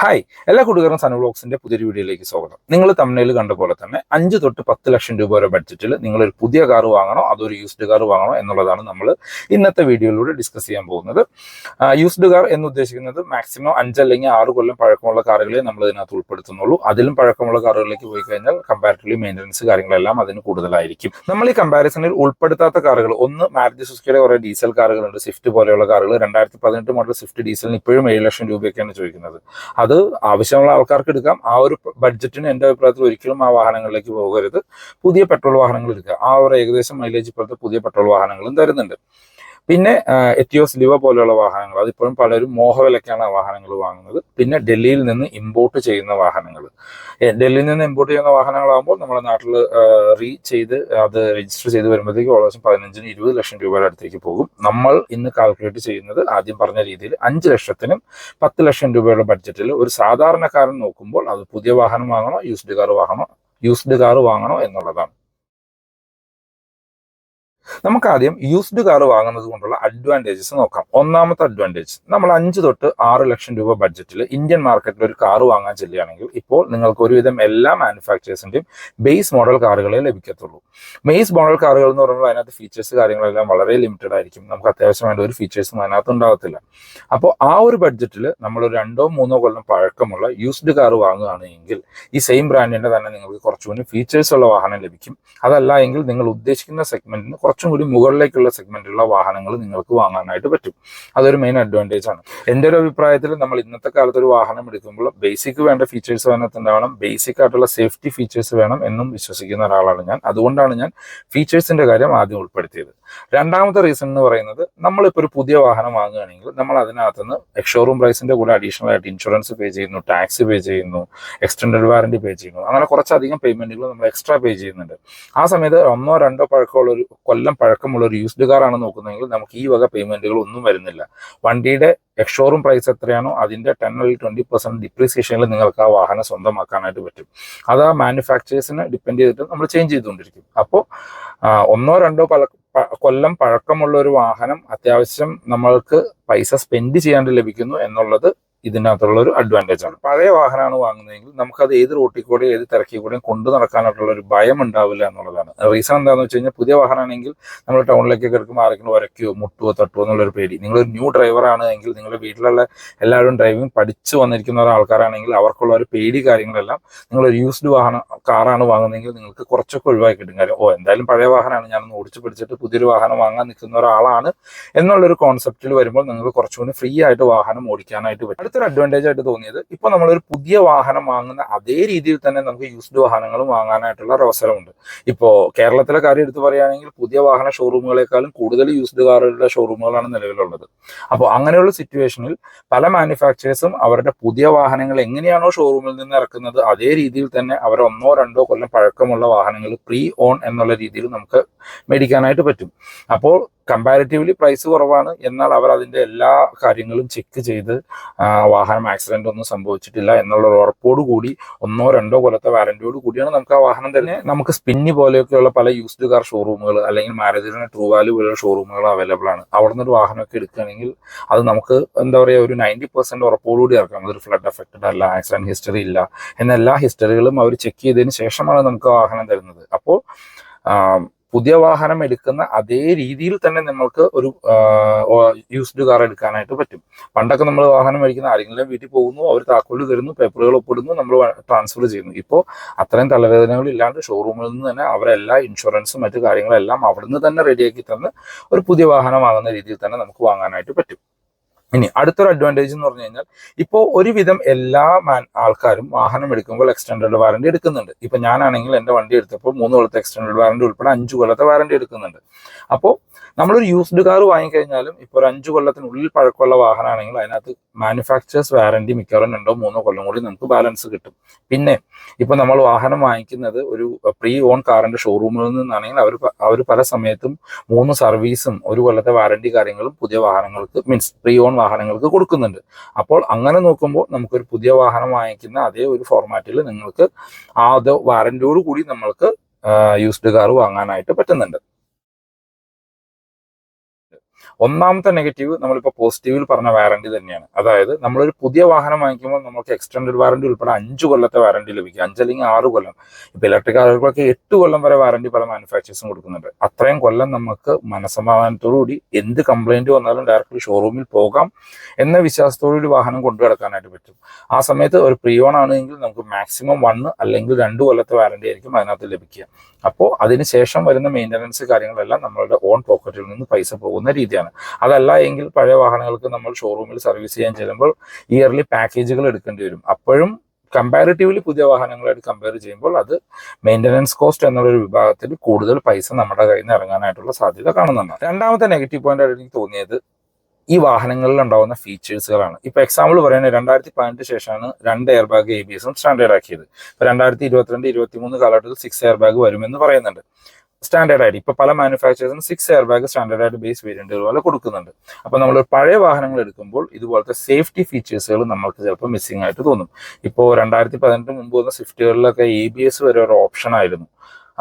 Hi എല്ലാ കൂട്ടുകാരും sun ബ്ലോഗ്സിന്റെ പുതിയൊരു വീഡിയോയിലേക്ക് സ്വാഗതം. നിങ്ങൾ തമിഴിൽ കണ്ട പോലെ തന്നെ അഞ്ച് തൊട്ട് പത്ത് ലക്ഷം രൂപ വരെ ബഡ്ജറ്റിൽ നിങ്ങൾ ഒരു പുതിയ കാർ വാങ്ങണോ അതോ ഒരു യൂസ്ഡ് കാർ വാങ്ങണോ എന്നുള്ളതാണ് നമ്മൾ ഇന്നത്തെ വീഡിയോയിലൂടെ ഡിസ്കസ് ചെയ്യാൻ പോകുന്നത്. യൂസ്ഡ് കാർ എന്ന് ഉദ്ദേശിക്കുന്നത് മാക്സിമം അഞ്ച് അല്ലെങ്കിൽ ആറ് കൊല്ലം പഴക്കമുള്ള കാറുകളെ നമ്മൾ ഇതിനകത്ത് ഉൾപ്പെടുത്തുന്നുള്ളൂ. അതിലും പഴക്കമുള്ള കാറുകളിലേക്ക് പോയി കഴിഞ്ഞാൽ കമ്പാരിറ്റീവ്ലി മെയിന്റനൻസ് കാര്യങ്ങളെല്ലാം അതിന് കൂടുതലായിരിക്കും. നമ്മൾ ഈ കമ്പാരിസണിൽ ഉൾപ്പെടുത്താത്ത കാറുകൾ ഒന്ന് മാരുതി സുസ്കിയുടെ കുറേ ഡീസൽ കാറുകളുണ്ട് സ്വിഫ്റ്റ് പോലെയുള്ള കാറുകൾ രണ്ടായിരത്തി പതിനെട്ട് മോഡൽ സ്വിഫ്റ്റ് ഡീസലിന് ഇപ്പോഴും ഏഴ് ലക്ഷം രൂപയൊക്കെയാണ് ചോദിക്കുന്നത്. അത് ആവശ്യമുള്ള ആൾക്കാർക്ക് എടുക്കാം. ആ ഒരു ബഡ്ജറ്റിന് എന്റെ അഭിപ്രായത്തിൽ ഒരിക്കലും ആ വാഹനങ്ങളിലേക്ക് പോകരുത്. പുതിയ പെട്രോൾ വാഹനങ്ങൾ എടുക്കുക. ആ ഒരു ഏകദേശം മൈലേജ് ഇപ്പോഴത്തെ പുതിയ പെട്രോൾ വാഹനങ്ങളും തരുന്നുണ്ട്. പിന്നെ എറ്റിയോസ് ലിവ പോലെയുള്ള വാഹനങ്ങൾ. അതിപ്പോഴും പലരും മോഹവിലക്കാണ് ആ വാഹനങ്ങൾ വാങ്ങുന്നത്. പിന്നെ ഡൽഹിയിൽ നിന്ന് ഇമ്പോർട്ട് ചെയ്യുന്ന വാഹനങ്ങൾ. ഡൽഹിയിൽ നിന്ന് ഇമ്പോർട്ട് ചെയ്യുന്ന വാഹനങ്ങളാകുമ്പോൾ നമ്മുടെ നാട്ടിൽ റീ ചെയ്ത് അത് രജിസ്റ്റർ ചെയ്ത് വരുമ്പോഴത്തേക്ക് ഏകദേശം പതിനഞ്ചിന് ഇരുപത് ലക്ഷം രൂപയുടെ അടുത്തേക്ക് പോകും. നമ്മൾ ഇന്ന് കാൽക്കുലേറ്റ് ചെയ്യുന്നത് ആദ്യം പറഞ്ഞ രീതിയിൽ അഞ്ച് ലക്ഷത്തിനും പത്ത് ലക്ഷം രൂപയുടെ ബഡ്ജറ്റിൽ ഒരു സാധാരണക്കാരൻ നോക്കുമ്പോൾ അത് പുതിയ വാഹനം വാങ്ങണോ യൂസ്ഡ് കാർ വാങ്ങണോ യൂസ്ഡ് കാർ വാങ്ങണോ എന്നുള്ളതാണ്. നമുക്ക് ആദ്യം യൂസ്ഡ് കാർ വാങ്ങുന്നത് കൊണ്ടുള്ള അഡ്വാന്റേജസ് നോക്കാം. ഒന്നാമത്തെ അഡ്വാന്റേജ് നമ്മൾ അഞ്ച് തൊട്ട് ആറ് ലക്ഷം രൂപ ബഡ്ജറ്റിൽ ഇന്ത്യൻ മാർക്കറ്റിൽ ഒരു കാർ വാങ്ങാൻ ചെല്ലുകയാണെങ്കിൽ ഇപ്പോൾ നിങ്ങൾക്ക് ഒരുവിധം എല്ലാ മാനുഫാക്ചേഴ്സിന്റെയും ബേസ് മോഡൽ കാറുകളെ ലഭിക്കത്തുള്ളൂ. ബേസ് മോഡൽ കാറുകൾ എന്ന് പറയുമ്പോൾ അതിനകത്ത് ഫീച്ചേഴ്സ് കാര്യങ്ങളെല്ലാം വളരെ ലിമിറ്റഡ് ആയിരിക്കും. നമുക്ക് അത്യാവശ്യം വേണ്ട ഒരു ഫീച്ചേഴ്സും അതിനകത്ത് ഉണ്ടാകത്തില്ല. അപ്പോൾ ആ ഒരു ബഡ്ജറ്റിൽ നമ്മൾ രണ്ടോ മൂന്നോ കൊല്ലം പഴക്കമുള്ള യൂസ്ഡ് കാർ വാങ്ങുകയാണെങ്കിൽ ഈ സെയിം ബ്രാൻഡിന്റെ തന്നെ നിങ്ങൾക്ക് കുറച്ചുകൂടി ഫീച്ചേഴ്സ് ഉള്ള വാഹനം ലഭിക്കും. അതല്ല എങ്കിൽ നിങ്ങൾ ഉദ്ദേശിക്കുന്ന സെഗ്മെന്റിന് കുറച്ചും കൂടി മുകളിലേക്കുള്ള സെഗ്മെന്റുള്ള വാഹനങ്ങൾ നിങ്ങൾക്ക് വാങ്ങാനായിട്ട് പറ്റും. അതൊരു മെയിൻ അഡ്വാന്റേജ് ആണ്. എന്റെ ഒരു അഭിപ്രായത്തിൽ നമ്മൾ ഇന്നത്തെ കാലത്ത് ഒരു വാഹനം എടുക്കുമ്പോൾ ബേസിക് വേണ്ട ഫീച്ചേഴ്സ് വേണത്തുണ്ടാവണം ബേസിക് ആയിട്ടുള്ള സേഫ്റ്റി ഫീച്ചേഴ്സ് വേണം എന്നും വിശ്വസിക്കുന്ന ഒരാളാണ് ഞാൻ. അതുകൊണ്ടാണ് ഞാൻ ഫീച്ചേഴ്സിന്റെ കാര്യം ആദ്യം ഉൾപ്പെടുത്തിയത്. രണ്ടാമത്തെ റീസൺ എന്ന് പറയുന്നത് നമ്മളിപ്പോൾ ഒരു പുതിയ വാഹനം വാങ്ങുകയാണെങ്കിൽ നമ്മൾ അതിനകത്ത് നിന്ന് എക്സ്ഷോറൂം പ്രൈസിന്റെ കൂടെ അഡീഷണൽ ആയിട്ട് ഇൻഷുറൻസ് പേ ചെയ്യുന്നു ടാക്സ് പേ ചെയ്യുന്നു എക്സ്റ്റൻഡഡ് വാറന്റി പേ ചെയ്യുന്നു. അങ്ങനെ കുറച്ചധികം പേയ്മെന്റുകൾ നമ്മൾ എക്സ്ട്രാ പേ ചെയ്യുന്നുണ്ട്. ആ സമയത്ത് ഒന്നോ രണ്ടോ പഴക്കമുള്ള ഒരു കൊല്ലം പഴക്കമുള്ള ഒരു യൂസ്ഡ് കാറാണ് നോക്കുന്നതെങ്കിൽ നമുക്ക് ഈ വക പേയ്മെന്റുകൾ ഒന്നും വരുന്നില്ല. വണ്ടിയുടെ എക്സ്ഷോറൂം പ്രൈസ് എത്രയാണോ അതിന്റെ ടെൻ അല്ലെങ്കിൽ ട്വന്റി പെർസെന്റ് ഡിപ്രീസിയേഷനിൽ നിങ്ങൾക്ക് ആ വാഹനം സ്വന്തമാക്കാനായിട്ട് പറ്റും. അത് ആ മാനുഫാക്ചേഴ്സിനെ ഡിപ്പെൻഡ് ചെയ്തിട്ട് നമ്മൾ ചേഞ്ച് ചെയ്തുകൊണ്ടിരിക്കും. അപ്പോൾ ഒന്നോ രണ്ടോ പല കൊല്ലം പഴക്കമുള്ള ഒരു വാഹനം അത്യാവശ്യം നമ്മൾക്ക് പൈസ സ്പെൻഡ് ചെയ്യാണ്ട് ലഭിക്കുന്നു എന്നുള്ളത് ഇതിനകത്തുള്ള ഒരു അഡ്വാന്റേജ് ആണ്. പഴയ വാഹനമാണ് വാങ്ങുന്നതെങ്കിൽ നമുക്കത് ഏത് റോട്ടിൽ കൂടെ ഏത് തിരക്കിൽ കൂടെയും കൊണ്ടു നടക്കാനായിട്ടുള്ള ഒരു ഭയം ഉണ്ടാവില്ല എന്നുള്ളതാണ്. റീസൺ എന്താണെന്ന് വെച്ച് കഴിഞ്ഞാൽ പുതിയ വാഹനമാണെങ്കിൽ നമ്മൾ ടൗണിലേക്കൊക്കെ എടുക്കുമ്പോൾ ആരെങ്കിലും ഉരയ്ക്കോ മുട്ടുവോ തട്ടുവോ എന്നുള്ളൊരു പേടി. നിങ്ങളൊരു ന്യൂ ഡ്രൈവറാണ് എങ്കിൽ നിങ്ങളുടെ വീട്ടിലുള്ള എല്ലാവരും ഡ്രൈവിംഗ് പഠിച്ചു വന്നിരിക്കുന്ന ഒരാൾക്കാരാണെങ്കിൽ അവർക്കുള്ള ഒരു പേടി കാര്യങ്ങളെല്ലാം നിങ്ങൾ ഒരു യൂസ്ഡ് വാഹനം കാറാണ് വാങ്ങുന്നതെങ്കിൽ നിങ്ങൾക്ക് കുറച്ചൊക്കെ ഒഴിവാക്കി കിട്ടും. കാര്യം ഓ എന്തായാലും പഴയ വാഹനമാണ്. ഞാനൊന്ന് ഓടിച്ചു പിടിച്ചിട്ട് പുതിയൊരു വാഹനം വാങ്ങാൻ നിൽക്കുന്ന ഒരാളാണ് എന്നുള്ളൊരു കോൺസെപ്റ്റിൽ വരുമ്പോൾ നിങ്ങൾ കുറച്ചുകൂടി ഫ്രീ ആയിട്ട് വാഹനം ഓടിക്കാനായിട്ട് പറ്റും. അടുത്തൊരു അഡ്വാന്റേജ് ആയിട്ട് തോന്നിയത് ഇപ്പൊ നമ്മൾ ഒരു പുതിയ വാഹനം വാങ്ങുന്ന അതേ രീതിയിൽ തന്നെ നമുക്ക് യൂസ്ഡ് വാഹനങ്ങൾ വാങ്ങാനായിട്ടുള്ള ഒരു അവസരമുണ്ട്. ഇപ്പോ കേരളത്തിലെ കാര്യം എടുത്തു പറയുകയാണെങ്കിൽ പുതിയ വാഹന ഷോറൂമുകളെക്കാളും കൂടുതൽ യൂസ്ഡ് കാറുകളുടെ ഷോറൂമുകളാണ് നിലവിലുള്ളത്. അപ്പോൾ അങ്ങനെയുള്ള സിറ്റുവേഷനിൽ പല മാനുഫാക്ചറേഴ്സും അവരുടെ പുതിയ വാഹനങ്ങൾ എങ്ങനെയാണോ ഷോറൂമിൽ നിന്ന് ഇറക്കുന്നത് അതേ രീതിയിൽ തന്നെ അവർ ഒന്നോ രണ്ടോ കൊല്ലം പഴക്കമുള്ള വാഹനങ്ങൾ പ്രീ ഓൺ എന്നുള്ള രീതിയിൽ നമുക്ക് മേടിക്കാനായിട്ട് പറ്റും. അപ്പോൾ കമ്പാരിറ്റീവ്ലി പ്രൈസ് കുറവാണ്. എന്നാൽ അവർ അതിന്റെ എല്ലാ കാര്യങ്ങളും ചെക്ക് ചെയ്ത് വാഹനം ആക്സിഡന്റ് ഒന്നും സംഭവിച്ചിട്ടില്ല എന്നുള്ള ഒരു ഉറപ്പോട് കൂടി ഒന്നോ രണ്ടോ കൊല്ലത്തെ വാറന്റിയോട് കൂടിയാണ് നമുക്ക് ആ വാഹനം തന്നെ നമുക്ക് സ്പിന്നി പോലെയൊക്കെയുള്ള പല യൂസ്ഡ് കാർ ഷോറൂമുകൾ അല്ലെങ്കിൽ മാരുതിയുടെ ട്രൂ വാല്യൂ പോലുള്ള ഷോറൂമുകൾ അവൈലബിൾ ആണ്. അവിടെ നിന്ന് ഒരു വാഹനമൊക്കെ എടുക്കുകയാണെങ്കിൽ അത് നമുക്ക് എന്താ പറയുക ഒരു നയന്റി പെർസെന്റ് ഉറപ്പോടുകൂടി ഇറക്കാം. അതൊരു ഫ്ലഡ് എഫക്റ്റഡ് അല്ല ആക്സിഡന്റ് ഹിസ്റ്ററി ഇല്ല എന്ന എല്ലാ ഹിസ്റ്ററികളും അവർ ചെക്ക് ചെയ്തതിന് ശേഷമാണ് നമുക്ക് വാഹനം തരുന്നത്. അപ്പോൾ പുതിയ വാഹനം എടുക്കുന്ന അതേ രീതിയിൽ തന്നെ നമ്മൾക്ക് ഒരു യൂസ്ഡ് കാർ എടുക്കാനായിട്ട് പറ്റും. പണ്ടൊക്കെ നമ്മൾ വാഹനം മേടിക്കുന്ന ആരെങ്കിലും വീട്ടിൽ പോകുന്നു അവർ താക്കോൽ തരുന്നു പേപ്പറുകൾ ഒപ്പിടുന്നു നമ്മൾ ട്രാൻസ്ഫർ ചെയ്യുന്നു. ഇപ്പോൾ അത്രയും തലവേദനകൾ ഇല്ലാണ്ട് ഷോറൂമിൽ നിന്ന് തന്നെ അവരെല്ലാ ഇൻഷുറൻസും മറ്റു കാര്യങ്ങളെല്ലാം അവിടുന്ന് തന്നെ റെഡിയാക്കി തന്ന് ഒരു പുതിയ വാഹനം വാങ്ങുന്ന രീതിയിൽ തന്നെ നമുക്ക് വാങ്ങാനായിട്ട് പറ്റും. ഇനി അടുത്തൊരു അഡ്വാന്റേജ് എന്ന് പറഞ്ഞു കഴിഞ്ഞാൽ ഇപ്പോൾ ഒരുവിധം എല്ലാ മാൻ ആൾക്കാരും വാഹനം എടുക്കുമ്പോൾ എക്സ്റ്റൻഡഡ് വാറണ്ടി എടുക്കുന്നുണ്ട്. ഇപ്പൊ ഞാനാണെങ്കിൽ എന്റെ വണ്ടി എടുത്തപ്പോൾ മൂന്ന് കൊല്ലത്തെ എക്സ്റ്റൻഡഡ് വാറണ്ടി ഉൾപ്പെടെ അഞ്ച് കൊല്ലത്തെ വാറണ്ടി എടുക്കുന്നുണ്ട്. അപ്പോൾ നമ്മളൊരു യൂസ്ഡ് കാർ വാങ്ങിക്കഴിഞ്ഞാലും ഇപ്പോൾ ഒരു അഞ്ച് കൊല്ലത്തിനുള്ളിൽ പഴക്കമുള്ള വാഹനമാണെങ്കിൽ അതിനകത്ത് മാനുഫാക്ചേഴ്സ് വാറണ്ടി മിക്കവാറും രണ്ടോ മൂന്നോ കൊല്ലം കൂടി നമുക്ക് ബാലൻസ് കിട്ടും. പിന്നെ ഇപ്പൊ നമ്മൾ വാഹനം വാങ്ങിക്കുന്നത് ഒരു പ്രീ ഓൺ കാറിന്റെ ഷോറൂമിൽ നിന്നാണെങ്കിൽ അവർ അവർ പല സമയത്തും മൂന്ന് സർവീസും ഒരു കൊല്ലത്തെ വാറണ്ടി കാര്യങ്ങളും പുതിയ വാഹനങ്ങൾക്ക് മീൻസ് പ്രീ ഓൺ വാഹനങ്ങൾക്ക് കൊടുക്കുന്നുണ്ട്. അപ്പോൾ അങ്ങനെ നോക്കുമ്പോൾ നമുക്കൊരു പുതിയ വാഹനം വാങ്ങിക്കുന്ന അതേ ഒരു ഫോർമാറ്റിൽ നിങ്ങൾക്ക് ആ അത് വാറന്റിയോടുകൂടി നമ്മൾക്ക് യൂസ്ഡ് കാർ വാങ്ങാനായിട്ട് പറ്റുന്നുണ്ട്. ഒന്നാമത്തെ നെഗറ്റീവ് നമ്മളിപ്പോൾ പോസിറ്റീവിൽ പറഞ്ഞ വാറണ്ടി തന്നെയാണ്. അതായത് നമ്മളൊരു പുതിയ വാഹനം വാങ്ങിക്കുമ്പോൾ നമുക്ക് എക്സ്റ്റൻഡഡ് വാറണ്ടി ഉൾപ്പെടെ അഞ്ച് കൊല്ലത്തെ വാറണ്ടി ലഭിക്കും. അഞ്ചല്ലെങ്കിൽ ആറ് കൊല്ലം. ഇപ്പൊ ഇലക്ട്രിക് കാറുകൾക്കൊക്കെ എട്ട് കൊല്ലം വരെ വാറണ്ടി പല മാനുഫാക്ചേഴ്സും കൊടുക്കുന്നുണ്ട്. അത്രയും കൊല്ലം നമുക്ക് മനസമാധാനത്തോടുകൂടി എന്ത് കംപ്ലൈന്റ് വന്നാലും ഡയറക്റ്റ്ലി ഷോറൂമിൽ പോകാം എന്ന വിശ്വാസത്തോടുകൂടി വാഹനം കൊണ്ടു കിടക്കാനായിട്ട് പറ്റും. ആ സമയത്ത് ഒരു പ്രീ ഓൺ ആണെങ്കിൽ നമുക്ക് മാക്സിമം വണ്ണ് അല്ലെങ്കിൽ രണ്ട് കൊല്ലത്തെ വാറണ്ടി ആയിരിക്കും അതിനകത്ത് ലഭിക്കുക. അപ്പോൾ അതിനുശേഷം വരുന്ന മെയിന്റനൻസ് കാര്യങ്ങളെല്ലാം നമ്മളുടെ ഓൺ പോക്കറ്റിൽ നിന്ന് പൈസ പോകുന്ന രീതിയാണ്. അതല്ല എങ്കിൽ പഴയ വാഹനങ്ങൾക്ക് നമ്മൾ ഷോറൂമിൽ സർവീസ് ചെയ്യാൻ ചെല്ലുമ്പോൾ ഇയർലി പാക്കേജുകൾ എടുക്കേണ്ടി വരും. അപ്പോഴും കമ്പാരിറ്റീവ്ലി പുതിയ വാഹനങ്ങളായിട്ട് കമ്പയർ ചെയ്യുമ്പോൾ അത് മെയിന്റനൻസ് കോസ്റ്റ് എന്നുള്ളൊരു വിഭാഗത്തിൽ കൂടുതൽ പൈസ നമ്മുടെ കയ്യിൽ നിന്ന് ഇറങ്ങാനായിട്ടുള്ള സാധ്യത കാണുന്നുണ്ട്. രണ്ടാമത്തെ നെഗറ്റീവ് പോയിന്റ് ആയിട്ട് എനിക്ക് തോന്നിയത് ഈ വാഹനങ്ങളിൽ ഉണ്ടാകുന്ന ഫീച്ചേഴ്സുകളാണ് ഇപ്പൊ എക്സാമ്പിൾ പറയുന്നത് രണ്ടായിരത്തി പതിനെട്ട് ശേഷമാണ് രണ്ട് എയർ ബാഗ് എ ബി എസും സ്റ്റാൻഡേർഡ് ആക്കിയത്. ഇപ്പൊ രണ്ടായിരത്തി ഇരുപത്തിരണ്ട് ഇരുപത്തി മൂന്ന് കാലഘട്ടത്തിൽ സിക്സ് എയർ ബാഗ് വരുമെന്ന് പറയുന്നുണ്ട്. സ്റ്റാൻഡേർഡ് ആയിട്ട് ഇപ്പൊ പല മാനുഫാക്ചേഴ്സും സിക്സ് എയർ ബാഗ് സ്റ്റാൻഡേർഡ് ആയിട്ട് ബേസ് വേരിയന്റ് പോലെ കൊടുക്കുന്നുണ്ട്. അപ്പൊ നമ്മൾ പഴയ വാഹനങ്ങൾ എടുക്കുമ്പോൾ ഇതുപോലത്തെ സേഫ്റ്റി ഫീച്ചേഴ്സുകൾ നമ്മൾക്ക് ചിലപ്പോൾ മിസ്സിംഗ് ആയിട്ട് തോന്നും. ഇപ്പോൾ രണ്ടായിരത്തി പതിനെട്ട് മുമ്പ് വന്ന സ്വിഫ്റ്റുകളിലൊക്കെ എ ബി എസ് വരെ ഒരു ഓപ്ഷൻ ആയിരുന്നു.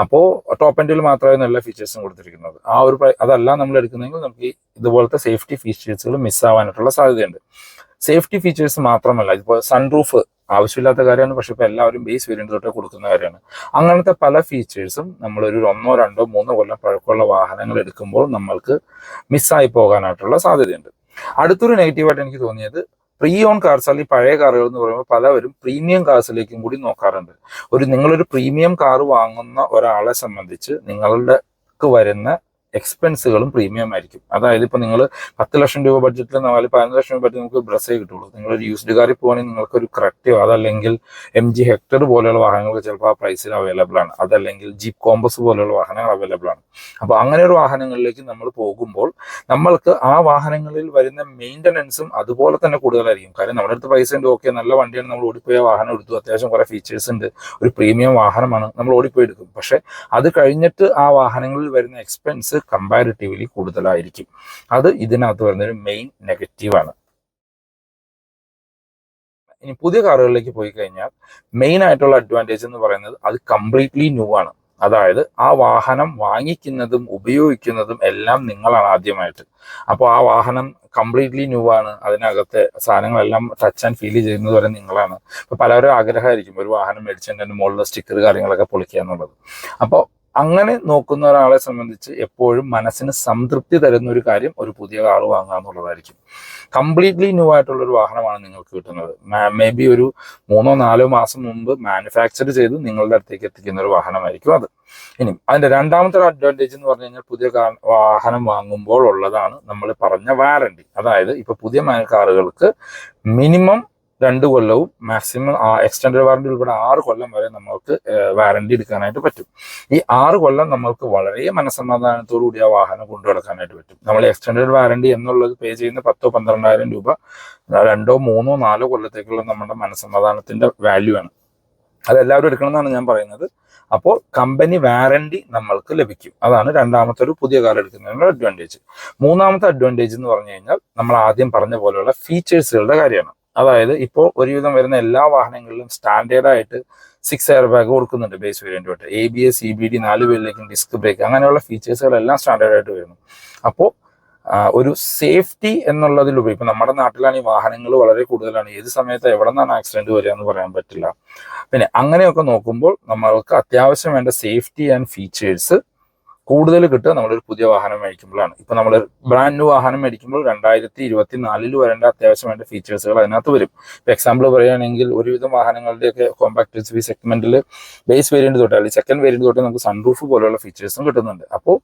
അപ്പോൾ ടോപ്പ് എൻഡിൽ മാത്രമേ നല്ല ഫീച്ചേഴ്സും കൊടുത്തിരിക്കുന്നത്. ആ ഒരു അതല്ല നമ്മൾ എടുക്കുന്നെങ്കിൽ നമുക്ക് ഇതുപോലത്തെ സേഫ്റ്റി ഫീച്ചേഴ്സുകൾ മിസ്സാവാനായിട്ടുള്ള സാധ്യതയുണ്ട്. സേഫ്റ്റി ഫീച്ചേഴ്സ് മാത്രമല്ല ഇപ്പോൾ സൺറൂഫ് ആവശ്യമില്ലാത്ത കാര്യമാണ് പക്ഷെ ഇപ്പോൾ എല്ലാവരും ബേസ് വേരിയന്റ് തൊട്ടേ കൊടുക്കുന്ന കാര്യമാണ്. അങ്ങനത്തെ പല ഫീച്ചേഴ്സും നമ്മളൊരു ഒന്നോ രണ്ടോ മൂന്നോ കൊല്ലം പഴക്കമുള്ള വാഹനങ്ങൾ എടുക്കുമ്പോൾ നമ്മൾക്ക് മിസ്സായി പോകാനായിട്ടുള്ള സാധ്യതയുണ്ട്. അടുത്തൊരു നെഗറ്റീവായിട്ട് എനിക്ക് തോന്നിയത് പ്രീ ഓൺ കാർസ് അല്ലെങ്കിൽ പഴയ കാറുകൾ എന്ന് പറയുമ്പോൾ പലവരും പ്രീമിയം കാർസിലേക്കും കൂടി നോക്കാറുണ്ട്. ഒരു നിങ്ങളൊരു പ്രീമിയം കാർ വാങ്ങുന്ന ഒരാളെ സംബന്ധിച്ച് നിങ്ങളുടെ വരുന്ന എക്സ്പെൻസുകളും പ്രീമിയം ആയിരിക്കും. അതായത് ഇപ്പൊ നിങ്ങൾ പത്ത് ലക്ഷം രൂപ ബഡ്ജറ്റിൽ നാല് പതിനഞ്ച് ലക്ഷം രൂപ ബഡ്ജറ്റ് നമുക്ക് ബ്രസ്സേ കിട്ടുള്ളൂ. നിങ്ങൾ ഒരു യൂസ്ഡ് കാറിൽ പോകുകയാണെങ്കിൽ നിങ്ങൾക്ക് ഒരു കറക്റ്റീവ് അതല്ലെങ്കിൽ എം ജി ഹെക്ടർ പോലെയുള്ള വാഹനങ്ങൾ ചിലപ്പോൾ ആ പ്രൈസിൽ അവൈലബിൾ ആണ്. അതല്ലെങ്കിൽ ജീപ്പ് കോമ്പസ് പോലെയുള്ള വാഹനങ്ങൾ അവൈലബിൾ ആണ്. അപ്പോൾ അങ്ങനെ ഒരു വാഹനങ്ങളിലേക്ക് നമ്മൾ പോകുമ്പോൾ നമ്മൾക്ക് ആ വാഹനങ്ങളിൽ വരുന്ന മെയിന്റനൻസും അതുപോലെ തന്നെ കൂടുതലായിരിക്കും. കാരണം നമ്മുടെ അടുത്ത് പൈസ ഉണ്ട് ഓക്കെ നല്ല വണ്ടിയാണ് നമ്മൾ ഓടിപ്പോയ വാഹനം എടുത്തു. അത്യാവശ്യം കുറെ ഫീച്ചേഴ്സ് ഉണ്ട്. ഒരു പ്രീമിയം വാഹനമാണ് നമ്മൾ ഓടിപ്പോയി എടുക്കും. പക്ഷെ അത് കഴിഞ്ഞിട്ട് ആ വാഹനങ്ങളിൽ വരുന്ന എക്സ്പെൻസ് കമ്പാരിറ്റീവ്ലി കൂടുതലായിരിക്കും. അത് ഇതിനകത്ത് വരുന്നൊരു മെയിൻ നെഗറ്റീവാണ് ഇനി പുതിയ കാറുകളിലേക്ക് പോയി കഴിഞ്ഞാൽ മെയിൻ ആയിട്ടുള്ള അഡ്വാന്റേജ് എന്ന് പറയുന്നത് അത് കംപ്ലീറ്റ്ലി ന്യൂ ആണ്. അതായത് ആ വാഹനം വാങ്ങിക്കുന്നതും ഉപയോഗിക്കുന്നതും എല്ലാം നിങ്ങളാണ് ആദ്യമായിട്ട്. അപ്പോൾ ആ വാഹനം കംപ്ലീറ്റ്ലി ന്യൂ ആണ്. അതിനകത്തെ സാധനങ്ങളെല്ലാം ടച്ച് ആൻഡ് ഫീൽ ചെയ്യുന്നത് വരെ നിങ്ങളാണ്. ഇപ്പൊ പലരും ആഗ്രഹമായിരിക്കും ഒരു വാഹനം മേടിച്ചതിന്റെ മുകളിൽ സ്റ്റിക്കർ കാര്യങ്ങളൊക്കെ പൊളിക്കുക എന്നുള്ളത്. അപ്പോൾ അങ്ങനെ നോക്കുന്ന ഒരാളെ സംബന്ധിച്ച് എപ്പോഴും മനസ്സിന് സംതൃപ്തി തരുന്ന ഒരു കാര്യം ഒരു പുതിയ കാർ വാങ്ങുക എന്നുള്ളതായിരിക്കും. കംപ്ലീറ്റ്ലി ന്യൂ ആയിട്ടുള്ള ഒരു വാഹനമാണ് നിങ്ങൾക്ക് കിട്ടുന്നത്. മേ ബി ഒരു മൂന്നോ നാലോ മാസം മുമ്പ് മാനുഫാക്ചർ ചെയ്ത് നിങ്ങളുടെ അടുത്തേക്ക് എത്തിക്കുന്ന ഒരു വാഹനമായിരിക്കും അത്. ഇനി അതിന്റെ രണ്ടാമത്തെ ഒരു അഡ്വാന്റേജ് എന്ന് പറഞ്ഞു കഴിഞ്ഞാൽ പുതിയ വാഹനം വാങ്ങുമ്പോൾ ഉള്ളതാണ് നമ്മൾ പറഞ്ഞ വാറണ്ടി അതായത് ഇപ്പൊ പുതിയ കാറുകൾക്ക് മിനിമം രണ്ട് കൊല്ലവും മാക്സിമം എക്സ്റ്റൻഡ് വാറണ്ടി ഉൾപ്പെടെ ആറ് കൊല്ലം വരെ നമ്മൾക്ക് വാറണ്ടി എടുക്കാനായിട്ട് പറ്റും. ഈ ആറ് കൊല്ലം നമ്മൾക്ക് വളരെ മനസ്സമാധാനത്തോടു കൂടി ആ വാഹനം കൊണ്ടു നടക്കാനായിട്ട് പറ്റും. നമ്മൾ എക്സ്റ്റൻഡ് വാറണ്ടി എന്നുള്ളത് പേ ചെയ്യുന്ന പത്തോ പന്ത്രണ്ടായിരം രൂപ രണ്ടോ മൂന്നോ നാലോ കൊല്ലത്തേക്കുള്ള നമ്മുടെ മനസ്സമാധാനത്തിന്റെ വാല്യൂ ആണ്. അതെല്ലാവരും എടുക്കണമെന്നാണ് ഞാൻ പറയുന്നത്. അപ്പോൾ കമ്പനി വാറണ്ടി നമ്മൾക്ക് ലഭിക്കും. അതാണ് രണ്ടാമത്തെ ഒരു പുതിയ കാർ എടുക്കുന്നതിനുള്ള അഡ്വാന്റേജ് മൂന്നാമത്തെ അഡ്വാന്റേജ് എന്ന് പറഞ്ഞു കഴിഞ്ഞാൽ നമ്മൾ ആദ്യം പറഞ്ഞ പോലെയുള്ള ഫീച്ചേഴ്സുകളുടെ കാര്യമാണ്. അതായത് ഇപ്പോൾ ഒരുവിധം വരുന്ന എല്ലാ വാഹനങ്ങളിലും സ്റ്റാൻഡേർഡ് ആയിട്ട് സിക്സ് എയർ ബാഗ് കൊടുക്കുന്നുണ്ട് ബേസ് വേരിയന്റ് തൊട്ട്. A B S E B D നാല് പേരിലേക്കും ഡിസ്ക് ബ്രേക്ക് അങ്ങനെയുള്ള ഫീച്ചേഴ്സുകളെല്ലാം സ്റ്റാൻഡേർഡ് ആയിട്ട് വരുന്നു. അപ്പോൾ ഒരു സേഫ്റ്റി എന്നുള്ളതിലുപരി ഇപ്പം നമ്മുടെ നാട്ടിലാണ് ഈ വാഹനങ്ങൾ വളരെ കൂടുതലാണ്. ഏത് സമയത്ത് എവിടെ നിന്നാണ് ആക്സിഡന്റ് വരിക എന്ന് പറയാൻ പറ്റില്ല. പിന്നെ അങ്ങനെയൊക്കെ നോക്കുമ്പോൾ നമ്മൾക്ക് അത്യാവശ്യം വേണ്ട സേഫ്റ്റി ആൻഡ് ഫീച്ചേഴ്സ് കൂടുതൽ കിട്ടുക നമ്മളൊരു പുതിയ വാഹനം മേടിക്കുമ്പോഴാണ്. ഇപ്പൊ നമ്മൾ ബ്രാൻഡ് ന്യൂ വാഹനം മേടിക്കുമ്പോൾ രണ്ടായിരത്തി ഇരുപത്തി നാലിൽ വരേണ്ട വേണ്ട ഫീച്ചേഴ്സുകൾ അതിനകത്ത് വരും. ഇപ്പൊ എക്സാമ്പിൾ പറയുകയാണെങ്കിൽ ഒരുവിധം വാഹനങ്ങളുടെയൊക്കെ കോമ്പാക്ട് എസ് വി സെഗ്മെന്റിൽ ബേസ് വേരിയന്റ് തൊട്ട് അല്ലെങ്കിൽ സെക്കൻഡ് വേരിയന്റ് തൊട്ട് നമുക്ക് സൺറൂഫ് പോലെയുള്ള ഫീച്ചേഴ്സും കിട്ടുന്നുണ്ട്. അപ്പോൾ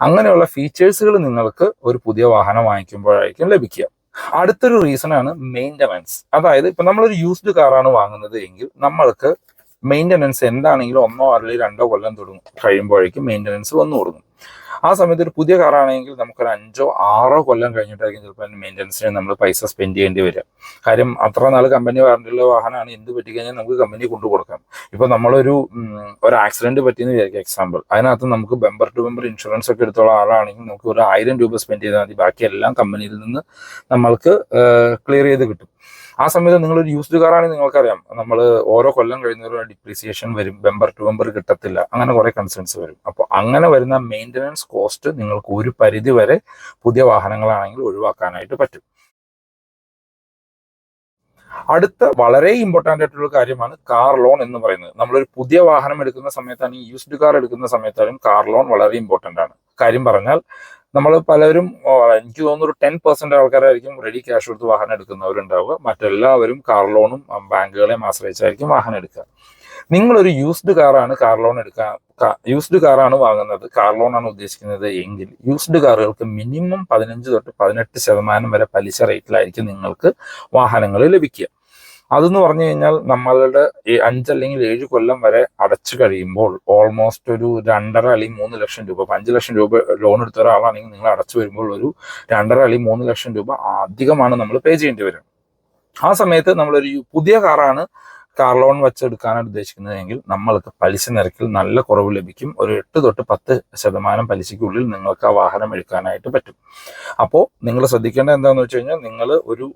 അങ്ങനെയുള്ള ഫീച്ചേഴ്സുകൾ നിങ്ങൾക്ക് ഒരു പുതിയ വാഹനം വാങ്ങിക്കുമ്പോഴായിരിക്കും ലഭിക്കുക. അടുത്തൊരു റീസൺ ആണ് മെയിന്റനൻസ് അതായത് ഇപ്പൊ നമ്മളൊരു യൂസ്ഡ് കാറാണ് വാങ്ങുന്നത് എങ്കിൽ നമ്മൾക്ക് മെയിന്റനൻസ് എന്താണെങ്കിലും ഒന്നോ അല്ലെങ്കിൽ രണ്ടോ കൊല്ലം തുടങ്ങും. കഴിയുമ്പോഴേക്കും മെയിന്റനൻസ് വന്നു തുടങ്ങും. ആ സമയത്ത് ഒരു പുതിയ കാറാണെങ്കിൽ നമുക്കൊരു അഞ്ചോ ആറോ കൊല്ലം കഴിഞ്ഞിട്ടായിരിക്കും ചിലപ്പോൾ മെയിന്റനൻസിന് നമ്മൾ പൈസ സ്പെൻഡ് ചെയ്യേണ്ടി വരിക. കാര്യം അത്ര നാൾ കമ്പനി വാറണ്ടിയുള്ള വാഹനമാണ് എന്ത് പറ്റിക്കഴിഞ്ഞാൽ നമുക്ക് കമ്പനി കൊണ്ടു കൊടുക്കാം. ഇപ്പോൾ നമ്മളൊരു ഒരു ആക്സിഡന്റ് പറ്റിയെന്ന് വിചാരിക്കുക എക്സാമ്പിൾ അതിനകത്ത് നമുക്ക് ബെമ്പർ ടു ബെമ്പർ ഇൻഷുറൻസ് ഒക്കെ എടുത്തുള്ള ആളാണെങ്കിൽ നമുക്ക് ഒരു ആയിരം രൂപ സ്പെൻഡ് ചെയ്താൽ മതി. ബാക്കി എല്ലാം കമ്പനിയിൽ നിന്ന് നമ്മൾക്ക് ക്ലിയർ ചെയ്ത് കിട്ടും. ആ സമയത്ത് നിങ്ങളൊരു യൂസ്ഡ് കാറാണെങ്കിൽ നിങ്ങൾക്കറിയാം. നമ്മൾ ഓരോ കൊല്ലം കഴിയുന്നവരും ഡിപ്രീസിയേഷൻ വരും. ബെമ്പർ ടു ബെമ്പർ കിട്ടത്തില്ല. അങ്ങനെ കുറേ കൺസേൺസ് വരും. അപ്പോൾ അങ്ങനെ വരുന്ന മെയിന്റനൻസ് കോസ്റ്റ് നിങ്ങൾക്ക് ഒരു പരിധി വരെ പുതിയ വാഹനങ്ങളാണെങ്കിൽ ഒഴിവാക്കാനായിട്ട് പറ്റും. അടുത്ത വളരെ ഇമ്പോർട്ടന്റ് ആയിട്ടുള്ള കാര്യമാണ് കാർ ലോൺ എന്ന് പറയുന്നത്. നമ്മളൊരു പുതിയ വാഹനം എടുക്കുന്ന സമയത്താണെങ്കിൽ യൂസ്ഡ് കാർ എടുക്കുന്ന സമയത്താലും കാർ ലോൺ വളരെ ഇമ്പോർട്ടന്റ് ആണ്. കാര്യം പറഞ്ഞാൽ നമ്മൾ പലരും എനിക്ക് തോന്നുന്നു ഒരു ടെൻ പെർസെന്റ് ആൾക്കാരായിരിക്കും റെഡി ക്യാഷ് കൊടുത്ത് വാഹനം എടുക്കുന്നവരുണ്ടാവുക. മറ്റെല്ലാവരും കാർ ലോണും ബാങ്കുകളെ ബാങ്കുകളെയും ആശ്രയിച്ചായിരിക്കും വാഹനം എടുക്കുക. നിങ്ങളൊരു യൂസ്ഡ് കാറാണ് കാർ ലോൺ എടുക്കുക യൂസ്ഡ് കാറാണ് വാങ്ങുന്നത്. കാർ ലോൺ ആണ് ഉദ്ദേശിക്കുന്നത് എങ്കിൽ യൂസ്ഡ് കാറുകൾക്ക് മിനിമം പതിനഞ്ച് തൊട്ട് പതിനെട്ട് ശതമാനം വരെ പലിശ റേറ്റിലായിരിക്കും നിങ്ങൾക്ക് വാഹനങ്ങൾ ലഭിക്കുക. അതെന്ന് പറഞ്ഞു കഴിഞ്ഞാൽ നമ്മളുടെ ഈ അഞ്ച് അല്ലെങ്കിൽ ഏഴ് കൊല്ലം വരെ അടച്ചു കഴിയുമ്പോൾ ഓൾമോസ്റ്റ് ഒരു രണ്ടര അല്ലെങ്കിൽ മൂന്ന് ലക്ഷം രൂപ അഞ്ച് ലക്ഷം രൂപ ലോൺ എടുത്ത ഒരാളാണെങ്കിൽ നിങ്ങൾ അടച്ചു വരുമ്പോൾ ഒരു രണ്ടര അല്ലെങ്കിൽ മൂന്ന് ലക്ഷം രൂപ അധികമാണ് നമ്മൾ പേ ചെയ്യേണ്ടി വരുന്നത് ആ സമയത്ത് നമ്മളൊരു പുതിയ കാറാണ് കാർ ലോൺ വെച്ചെടുക്കാനാണ് ഉദ്ദേശിക്കുന്നതെങ്കിൽ നമ്മൾക്ക് പലിശ നിരക്കിൽ നല്ല കുറവ് ലഭിക്കും. ഒരു എട്ട് തൊട്ട് പത്ത് ശതമാനം പലിശയ്ക്കുള്ളിൽ നിങ്ങൾക്ക് ആ വാഹനം എടുക്കാനായിട്ട് പറ്റും. അപ്പോൾ നിങ്ങൾ ശ്രദ്ധിക്കേണ്ട എന്താണെന്ന് വെച്ച് കഴിഞ്ഞാൽ നിങ്ങൾ ഒരു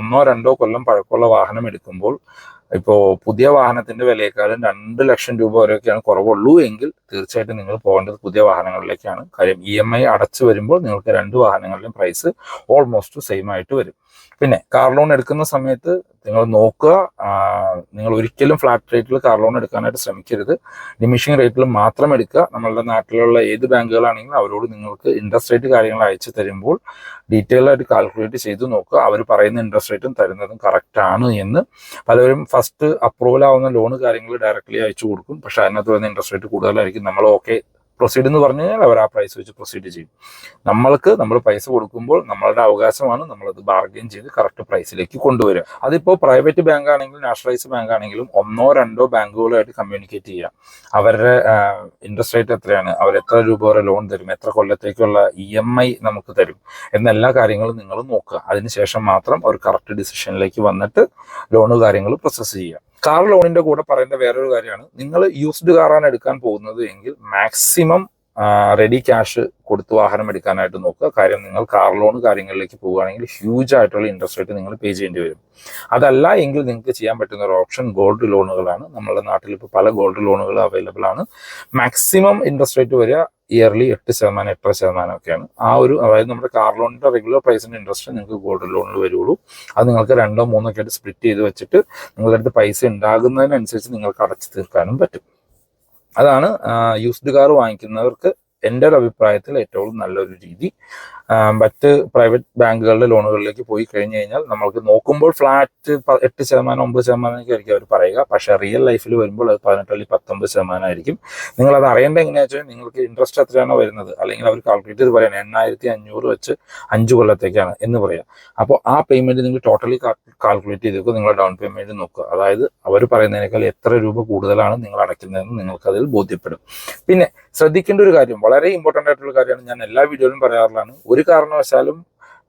ഒന്നോ രണ്ടോ കൊല്ലം പഴക്കമുള്ള വാഹനം എടുക്കുമ്പോൾ ഇപ്പോൾ പുതിയ വാഹനത്തിന്റെ വിലയേക്കാളും രണ്ട് ലക്ഷം രൂപ വരെയൊക്കെയാണ് കുറവുള്ളൂ എങ്കിൽ തീർച്ചയായിട്ടും നിങ്ങൾ പോകേണ്ടത് പുതിയ വാഹനങ്ങളിലേക്കാണ്. കാര്യം ഇ എം ഐ അടച്ചു വരുമ്പോൾ നിങ്ങൾക്ക് രണ്ട് വാഹനങ്ങളുടെയും പ്രൈസ് ഓൾമോസ്റ്റ് സെയിം ആയിട്ട് വരും. പിന്നെ കാർ ലോൺ എടുക്കുന്ന സമയത്ത് നിങ്ങൾ നോക്കുക. നിങ്ങൾ ഒരിക്കലും ഫ്ലാറ്റ് റേറ്റിൽ കാർ ലോൺ എടുക്കാനായിട്ട് ശ്രമിക്കരുത്. ഡിമിഷിംഗ് റേറ്റിൽ മാത്രം എടുക്കുക. നമ്മളുടെ നാട്ടിലുള്ള ഏത് ബാങ്കുകളാണെങ്കിലും അവരോട് നിങ്ങൾക്ക് ഇൻട്രസ്റ്റ് റേറ്റ് കാര്യങ്ങൾ അയച്ചു തരുമ്പോൾ ഡീറ്റെയിൽ ആയിട്ട് കാൽക്കുലേറ്റ് ചെയ്ത് നോക്കുക. അവർ പറയുന്ന ഇൻട്രസ്റ്റ് റേറ്റും തരുന്നതും കറക്റ്റ് ആണ് എന്ന്. പലരും ഫസ്റ്റ് അപ്രൂവൽ ആവുന്ന ലോൺ കാര്യങ്ങൾ ഡയറക്റ്റ്ലി അയച്ചു കൊടുക്കും. പക്ഷെ അതിനകത്ത് വരുന്ന ഇൻട്രസ്റ്റ് റേറ്റ് കൂടുതലായിരിക്കും. നമ്മൾ ഓക്കെ പ്രൊസീഡ് എന്ന് പറഞ്ഞു കഴിഞ്ഞാൽ അവർ ആ പ്രൈസ് വെച്ച് പ്രൊസീഡ് ചെയ്യും. നമ്മൾക്ക് നമ്മൾ പൈസ കൊടുക്കുമ്പോൾ നമ്മളുടെ അവകാശമാണ് നമ്മളത് ബാർഗെയിൻ ചെയ്ത് കറക്റ്റ് പ്രൈസിലേക്ക് കൊണ്ടുവരിക. അതിപ്പോൾ പ്രൈവറ്റ് ബാങ്ക് ആണെങ്കിലും നാഷണലൈസ്ഡ് ബാങ്ക് ആണെങ്കിലും ഒന്നോ രണ്ടോ ബാങ്കുകളുമായിട്ട് കമ്മ്യൂണിക്കേറ്റ് ചെയ്യുക അവരുടെ ഇൻട്രസ്റ്റ് റേറ്റ് എത്രയാണ്? അവർ എത്ര രൂപ വരെ ലോൺ തരും? എത്ര കൊല്ലത്തേക്കുള്ള ഇ എം ഐ നമുക്ക് തരും? എന്നെല്ലാ കാര്യങ്ങളും നിങ്ങൾ നോക്കുക. അതിനുശേഷം മാത്രം ഒരു കറക്റ്റ് ഡിസിഷനിലേക്ക് വന്നിട്ട് ലോണ് കാര്യങ്ങൾ പ്രോസസ്സ് ചെയ്യുക. കാർ ലോണിന്റെ കൂടെ പറയുന്ന വേറൊരു കാര്യമാണ്. നിങ്ങൾ യൂസ്ഡ് കാറാണ് എടുക്കാൻ പോകുന്നത് എങ്കിൽ മാക്സിമം റെഡി ക്യാഷ് കൊടുത്ത് വാഹനം എടുക്കാനായിട്ട് നോക്കുക. കാര്യം നിങ്ങൾ കാർ ലോൺ കാര്യങ്ങളിലേക്ക് പോവുകയാണെങ്കിൽ ഹ്യൂജ് ആയിട്ടുള്ള ഇൻട്രസ്റ്റ് റേറ്റ് നിങ്ങൾ പേ ചെയ്യേണ്ടി വരും. അതല്ല എങ്കിൽ നിങ്ങൾക്ക് ചെയ്യാൻ പറ്റുന്ന ഒരു ഓപ്ഷൻ ഗോൾഡ് ലോണുകളാണ് നമ്മുടെ നാട്ടിൽ ഇപ്പോൾ പല ഗോൾഡ് ലോണുകൾ അവൈലബിൾ ആണ്. മാക്സിമം ഇൻട്രസ്റ്റ് റേറ്റ് വരിക ഇയർലി എട്ട് ശതമാനം എട്ടര ശതമാനം ഒക്കെയാണ്. ആ ഒരു അതായത് നമ്മുടെ കാർ ലോണിന്റെ റെഗുലർ പ്രൈസിന്റെ ഇൻട്രസ്റ്റ് നിങ്ങൾക്ക് ഗോൾഡ് ലോണിൽ വരുള്ളൂ. അത് നിങ്ങൾക്ക് രണ്ടോ മൂന്നോ ഒക്കെ ആയിട്ട് സ്പ്ലിറ്റ് ചെയ്ത് വെച്ചിട്ട് നിങ്ങളുടെ അടുത്ത് പൈസ ഉണ്ടാകുന്നതിനനുസരിച്ച് നിങ്ങൾക്ക് അടച്ചു തീർക്കാനും പറ്റും. അതാണ് യൂസ്ഡ് കാർ വാങ്ങിക്കുന്നവർക്ക് എന്റെ ഒരു അഭിപ്രായത്തിൽ ഏറ്റവും നല്ലൊരു രീതി. മറ്റ് പ്രൈവറ്റ് ബാങ്കുകളുടെ ലോണുകളിലേക്ക് പോയി കഴിഞ്ഞു കഴിഞ്ഞാൽ നമ്മൾക്ക് നോക്കുമ്പോൾ ഫ്ലാറ്റ് എട്ട് ശതമാനം ഒമ്പത് ശതമാനമൊക്കെ ആയിരിക്കും അവർ പറയുക. പക്ഷെ റിയൽ ലൈഫിൽ വരുമ്പോൾ അത് പതിനെട്ട് അല്ലെങ്കിൽ പത്തൊമ്പത് ശതമാനം ആയിരിക്കും. നിങ്ങൾ അത് അറിയേണ്ട എങ്ങനെയാണെന്ന് വെച്ചാൽ നിങ്ങൾക്ക് ഇൻട്രസ്റ്റ് എത്രയാണോ വരുന്നത്. അല്ലെങ്കിൽ അവർ കാൽക്കുലേറ്റ് ചെയ്ത് പറയാൻ എണ്ണായിരത്തി അഞ്ഞൂറ് വെച്ച് അഞ്ച് കൊല്ലത്തേക്കാണ് എന്ന് പറയാം. അപ്പോൾ ആ പേയ്മെന്റ് നിങ്ങൾ ടോട്ടലി കാൽക്കുലേറ്റ് ചെയ്ത് നോക്കുക നിങ്ങളുടെ ഡൗൺ പേയ്മെന്റ് നോക്കുക. അതായത് അവർ പറയുന്നതിനേക്കാൾ എത്ര രൂപ കൂടുതലാണ് നിങ്ങൾ അടയ്ക്കുന്നതെന്ന് നിങ്ങൾക്ക് അതിൽ ബോധ്യപ്പെടും. പിന്നെ ശ്രദ്ധിക്കേണ്ട ഒരു കാര്യം വളരെ ഇമ്പോർട്ടന്റ് ആയിട്ടുള്ള കാര്യമാണ് ഞാൻ എല്ലാ വീഡിയോയിലും പറയാറുള്ളതാണ്. ഒരു കാരണവശാലും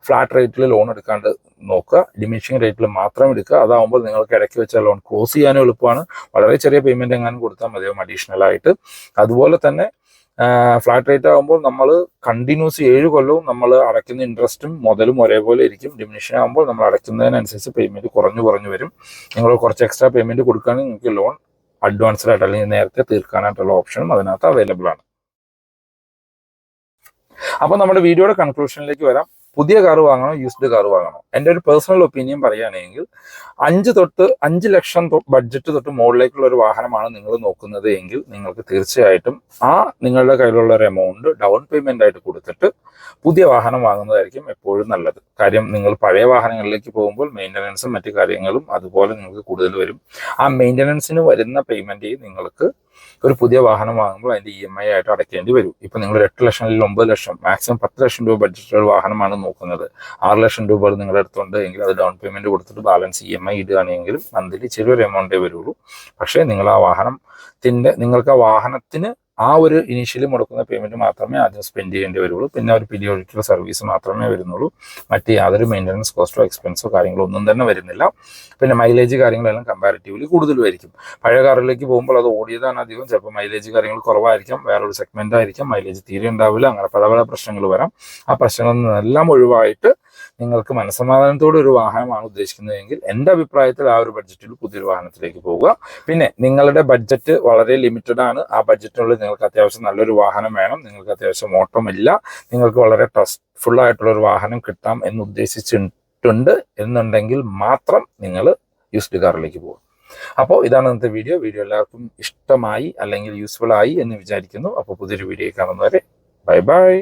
ഫ്ലാറ്റ് റേറ്റിൽ ലോൺ എടുക്കാണ്ട് നോക്കുക. ഡിമിഷിംഗ് റേറ്റിൽ മാത്രം എടുക്കുക. അതാവുമ്പോൾ നിങ്ങൾക്ക് ഇടയ്ക്ക് വെച്ച ലോൺ ക്ലോസ് ചെയ്യാനും എളുപ്പമാണ്. വളരെ ചെറിയ പേയ്മെന്റ് എങ്ങാനും കൊടുത്താൽ മതിയാവും അഡീഷണൽ ആയിട്ട്. അതുപോലെ തന്നെ ഫ്ലാറ്റ് റേറ്റ് ആകുമ്പോൾ നമ്മൾ കണ്ടിന്യൂസ് ഏഴ് കൊല്ലവും നമ്മൾ അടയ്ക്കുന്ന ഇൻട്രസ്റ്റും മുതലും ഒരേപോലെ ഇരിക്കും. ഡിമിനിഷൻ ആകുമ്പോൾ നമ്മൾ അടയ്ക്കുന്നതിനനുസരിച്ച് പേയ്മെന്റ് കുറഞ്ഞു കുറഞ്ഞു വരും. നിങ്ങൾ കുറച്ച് എക്സ്ട്രാ പേയ്മെന്റ് കൊടുക്കുകയാണെങ്കിൽ നിങ്ങൾക്ക് ലോൺ അഡ്വാൻസ്ഡ് ആയിട്ട് അല്ലെങ്കിൽ നേരത്തെ തീർക്കാനായിട്ടുള്ള ഓപ്ഷനും അതിനകത്ത് അവൈലബിൾ ആണ്. അപ്പോൾ നമ്മുടെ വീഡിയോയുടെ കൺക്ലൂഷനിലേക്ക് വരാം. പുതിയ കാർ വാങ്ങണോ യൂസ്ഡ് കാർ വാങ്ങണോ? എന്റെ ഒരു പേഴ്സണൽ ഒപ്പീനിയൻ പറയുകയാണെങ്കിൽ അഞ്ച് തൊട്ട് അഞ്ച് ലക്ഷം ബഡ്ജറ്റ് തൊട്ട് മുകളിലേക്കുള്ള ഒരു വാഹനമാണ് നിങ്ങൾ നോക്കുന്നത് എങ്കിൽ നിങ്ങൾക്ക് തീർച്ചയായിട്ടും ആ നിങ്ങളുടെ കയ്യിലുള്ള ഒരു എമൗണ്ട് ഡൗൺ പേയ്മെന്റ് ആയിട്ട് കൊടുത്തിട്ട് പുതിയ വാഹനം വാങ്ങുന്നതായിരിക്കും എപ്പോഴും നല്ലത്. കാര്യം നിങ്ങൾ പഴയ വാഹനങ്ങളിലേക്ക് പോകുമ്പോൾ മെയിന്റനൻസും മറ്റു കാര്യങ്ങളും അതുപോലെ നിങ്ങൾക്ക് കൂടുതൽ വരും. ആ മെയിന്റനൻസിന് വരുന്ന പേയ്മെന്റ് നിങ്ങൾക്ക് ഒരു പുതിയ വാഹനം വാങ്ങുമ്പോൾ അതിന്റെ ഇ എം ഐ ആയിട്ട് അടയ്ക്കേണ്ടി വരും. ഇപ്പൊ നിങ്ങൾ എട്ട് ലക്ഷം അല്ലെങ്കിൽ ഒമ്പത് ലക്ഷം മാക്സിമം പത്ത് ലക്ഷം രൂപ ബഡ്ജറ്റ് ഒരു വാഹനമാണ് നോക്കുന്നത്. ആറ് ലക്ഷം രൂപ നിങ്ങളുടെ അടുത്തുണ്ട് എങ്കിൽ അത് ഡൗൺ പേയ്മെന്റ് കൊടുത്തിട്ട് ബാലൻസ് ഇ എം ഐ ഇടുകയാണെങ്കിലും മന്ത്ലി ചെറിയൊരു എമൗണ്ടേ വരുള്ളൂ. പക്ഷേ നിങ്ങൾ ആ വാഹനത്തിന്റെ നിങ്ങൾക്ക് ആ വാഹനത്തിന് ആ ഒരു ഇനീഷ്യലി മുടക്കുന്ന പേയ്മെന്റ് മാത്രമേ ആദ്യം സ്പെൻഡ് ചെയ്യേണ്ടി വരുള്ളൂ. പിന്നെ ഒരു പിരിയോഡിക്കൽ സർവീസ് മാത്രമേ വരുന്നുള്ളൂ. മറ്റ് യാതൊരു മെയിന്റനൻസ് കോസ്റ്റോ എക്സ്പെൻസോ കാര്യങ്ങളോ ഒന്നും തന്നെ വരുന്നില്ല. പിന്നെ മൈലേജ് കാര്യങ്ങളെല്ലാം കമ്പാരിറ്റീവ്ലി കൂടുതലുമായിരിക്കും. പഴയ കാറിലേക്ക് പോകുമ്പോൾ അത് ഓടിയതാണ് അധികം. ചിലപ്പോൾ മൈലേജ് കാര്യങ്ങൾ കുറവായിരിക്കും. വേറൊരു സെഗ്മെന്റ് ആയിരിക്കും. മൈലേജ് തീരെ ഉണ്ടാവില്ല. അങ്ങനെ പല പല പ്രശ്നങ്ങൾ വരാം. ആ പ്രശ്നങ്ങളിൽ നിന്നെല്ലാം ഒഴിവായിട്ട് നിങ്ങൾക്ക് മനസ്സമാധാനത്തോടെ ഒരു വാഹനമാണ് ഉദ്ദേശിക്കുന്നതെങ്കിൽ എന്റെ അഭിപ്രായത്തിൽ ആ ഒരു ബഡ്ജറ്റിൽ പുതിയൊരു വാഹനത്തിലേക്ക് പോവുക പിന്നെ നിങ്ങളുടെ ബഡ്ജറ്റ് വളരെ ലിമിറ്റഡ് ആണ്. ആ ബഡ്ജറ്റിനുള്ളിൽ നിങ്ങൾക്ക് അത്യാവശ്യം നല്ലൊരു വാഹനം വേണം. നിങ്ങൾക്ക് അത്യാവശ്യം ഓട്ടമില്ല നിങ്ങൾക്ക് വളരെ ട്രസ്റ്റ്ഫുൾ ആയിട്ടുള്ള ഒരു വാഹനം കിട്ടാം എന്ന് ഉദ്ദേശിച്ചിട്ടുണ്ട് എന്നുണ്ടെങ്കിൽ മാത്രം നിങ്ങൾ യൂസ്ഡ് കാറിലേക്ക് പോകും അപ്പോൾ ഇതാണ് ഇന്നത്തെ വീഡിയോ വീഡിയോ എല്ലാവർക്കും ഇഷ്ടമായി അല്ലെങ്കിൽ യൂസ്ഫുൾ ആയി എന്ന് വിചാരിക്കുന്നു. അപ്പോൾ പുതിയൊരു വീഡിയോ കാണുന്നവരെ ബൈ ബൈ